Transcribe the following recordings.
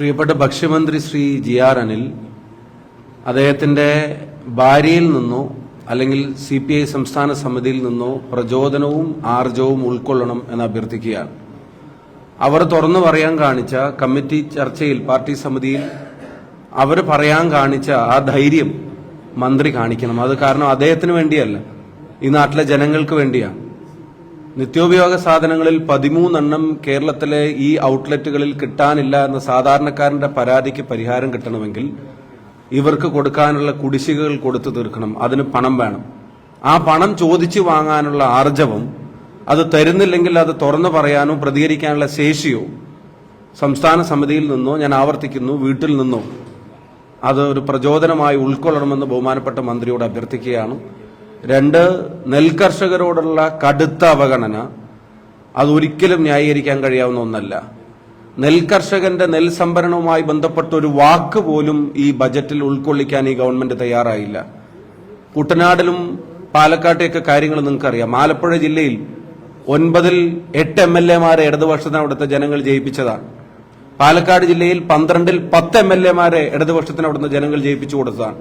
പ്രിയപ്പെട്ട ഭക്ഷ്യമന്ത്രി Shri G R Anil അദ്ദേഹത്തിന്റെ ഭാര്യയിൽ നിന്നോ അല്ലെങ്കിൽ സി പി ഐ സംസ്ഥാന സമിതിയിൽ നിന്നോ പ്രചോദനവും ആർജവും ഉൾക്കൊള്ളണം എന്ന് അഭ്യർത്ഥിക്കുകയാണ്. അവർ തുറന്നു പറയാൻ കാണിച്ച കമ്മിറ്റി ചർച്ചയിൽ പാർട്ടി സമിതിയിൽ അവർ പറയാൻ കാണിച്ച ആ ധൈര്യം മന്ത്രി കാണിക്കണം. അത് കാരണം അദ്ദേഹത്തിന് വേണ്ടിയല്ല. ഈ നാട്ടിലെ ജനങ്ങൾക്ക് വേണ്ടിയാണ്. നിത്യോപയോഗ സാധനങ്ങളിൽ പതിമൂന്നെണ്ണം കേരളത്തിലെ ഈ ഔട്ട്ലെറ്റുകളിൽ കിട്ടാനില്ല എന്ന സാധാരണക്കാരന്റെ പരാതിക്ക് പരിഹാരം കിട്ടണമെങ്കിൽ ഇവർക്ക് കൊടുക്കാനുള്ള കുടിശ്ശികകൾ കൊടുത്തു തീർക്കണം. അതിന് പണം വേണം. ആ പണം ചോദിച്ചു വാങ്ങാനുള്ള ആർജവം അത് തരുന്നില്ലെങ്കിൽ അത് തുറന്നു പറയാനോ പ്രതികരിക്കാനുള്ള ശേഷിയോ സംസ്ഥാന സമിതിയിൽ നിന്നോ ഞാൻ ആവർത്തിക്കുന്നു വീട്ടിൽ നിന്നോ. അത് ഒരു പ്രചോദനമായി ഉൾക്കൊള്ളണമെന്ന് ബഹുമാനപ്പെട്ട മന്ത്രിയോട് അഭ്യർത്ഥിക്കുകയാണ്. രണ്ട് നെൽകർഷകരോടുള്ള കടുത്ത അവഗണന. അതൊരിക്കലും ന്യായീകരിക്കാൻ കഴിയാവുന്ന ഒന്നല്ല. നെൽകർഷകന്റെ നെൽ സംഭരണവുമായി ബന്ധപ്പെട്ട ഒരു വാക്ക് പോലും ഈ ബജറ്റിൽ ഉൾക്കൊള്ളിക്കാൻ ഈ ഗവൺമെന്റ് തയ്യാറായില്ല. കുട്ടനാടിലും പാലക്കാട്ടെയൊക്കെ കാര്യങ്ങൾ നിങ്ങൾക്കറിയാം. ആലപ്പുഴ ജില്ലയിൽ ഒൻപതിൽ എട്ട് എം എൽ എമാരെ ഇടതുപക്ഷത്തിന് അവിടുത്തെ ജനങ്ങൾ ജയിപ്പിച്ചതാണ്. പാലക്കാട് ജില്ലയിൽ പന്ത്രണ്ടിൽ പത്ത് എം എൽ എമാരെ ഇടതുപക്ഷത്തിന് അവിടുന്ന് ജനങ്ങൾ ജയിപ്പിച്ചു കൊടുത്തതാണ്.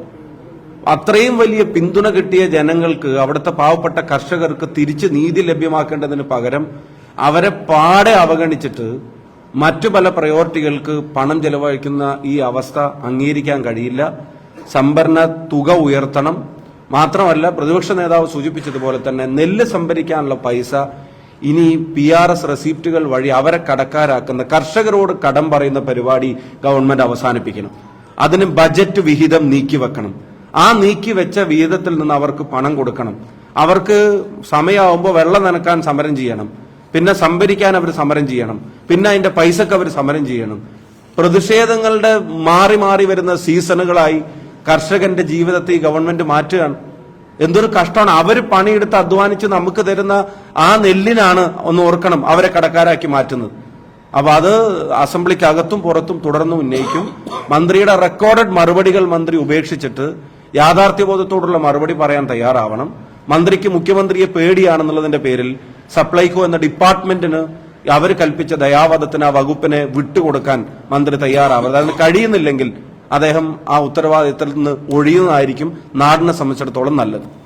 അത്രയും വലിയ പിന്തുണ കിട്ടിയ ജനങ്ങൾക്ക് അവിടുത്തെ പാവപ്പെട്ട കർഷകർക്ക് തിരിച്ച് നീതി ലഭ്യമാക്കേണ്ടതിന് പകരം അവരെ പാടെ അവഗണിച്ചിട്ട് മറ്റു പല പ്രയോറിറ്റികൾക്ക് പണം ചെലവഴിക്കുന്ന ഈ അവസ്ഥ അംഗീകരിക്കാൻ കഴിയില്ല. സംഭരണ തുക ഉയർത്തണം. മാത്രമല്ല പ്രതിപക്ഷ നേതാവ് സൂചിപ്പിച്ചതുപോലെ തന്നെ നെല്ല് സംഭരിക്കാനുള്ള പൈസ ഇനി പി ആർ എസ് റെസിപ്റ്റുകൾ വഴി അവരെ കടക്കാരാക്കുന്ന കർഷകരോട് കടം പറയുന്ന പരിപാടി ഗവൺമെന്റ് അവസാനിപ്പിക്കണം. അതിന് ബജറ്റ് വിഹിതം നീക്കിവെക്കണം. ആ നീക്കി വെച്ച വീതത്തിൽ നിന്ന് അവർക്ക് പണം കൊടുക്കണം. അവർക്ക് സമയമാകുമ്പോൾ വെള്ളം നനക്കാൻ സമരം ചെയ്യണം. പിന്നെ സംഭരിക്കാൻ അവർ സമരം ചെയ്യണം. പിന്നെ അതിന്റെ പൈസക്ക് അവർ സമരം ചെയ്യണം. പ്രതിഷേധങ്ങളുടെ മാറി മാറി വരുന്ന സീസണുകളായി കർഷകന്റെ ജീവിതത്തെ ഈ ഗവൺമെന്റ് മാറ്റുകയാണ്. എന്തൊരു കഷ്ടമാണ്. അവർ പണിയെടുത്ത് അധ്വാനിച്ച് നമുക്ക് തരുന്ന ആ നെല്ലിനാണ് ഒന്ന് ഓർക്കണം അവരെ കടക്കാരാക്കി മാറ്റുന്നത്. അപ്പൊ അത് അസംബ്ലിക്കകത്തും പുറത്തും തുടർന്നും ഉന്നയിക്കും. മന്ത്രിയുടെ റെക്കോർഡഡ് മറുപടികൾ മന്ത്രി ഉപേക്ഷിച്ചിട്ട് യാഥാർത്ഥ്യബോധത്തോടുള്ള മറുപടി പറയാൻ തയ്യാറാവണം. മന്ത്രിക്ക് മുഖ്യമന്ത്രിയെ പേടിയാണെന്നുള്ളതിന്റെ പേരിൽ സപ്ലൈകോ എന്ന ഡിപ്പാർട്ട്മെന്റിന് അവർ കൽപ്പിച്ച ദയാവധത്തിന് ആ വകുപ്പിനെ വിട്ടുകൊടുക്കാൻ മന്ത്രി തയ്യാറാവരുത്. അതിന് കഴിയുന്നില്ലെങ്കിൽ അദ്ദേഹം ആ ഉത്തരവാദിത്തത്തിൽ നിന്ന് ഒഴിയുന്നതായിരിക്കും നാടിനെ സംബന്ധിച്ചിടത്തോളം നല്ലത്.